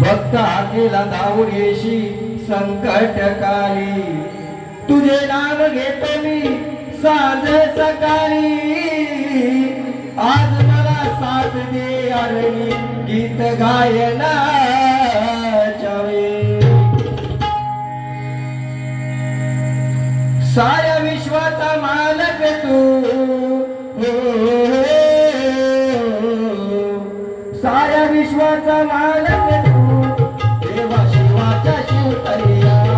भक्त हाकेला धावून येशी संकट काली तुझे नाम घेतो मी साज सकाळी. आज मला साथ दे अरणी गीत गायला. विश्वाचा मालक तू. देवा शिवाच्या शिवतरिया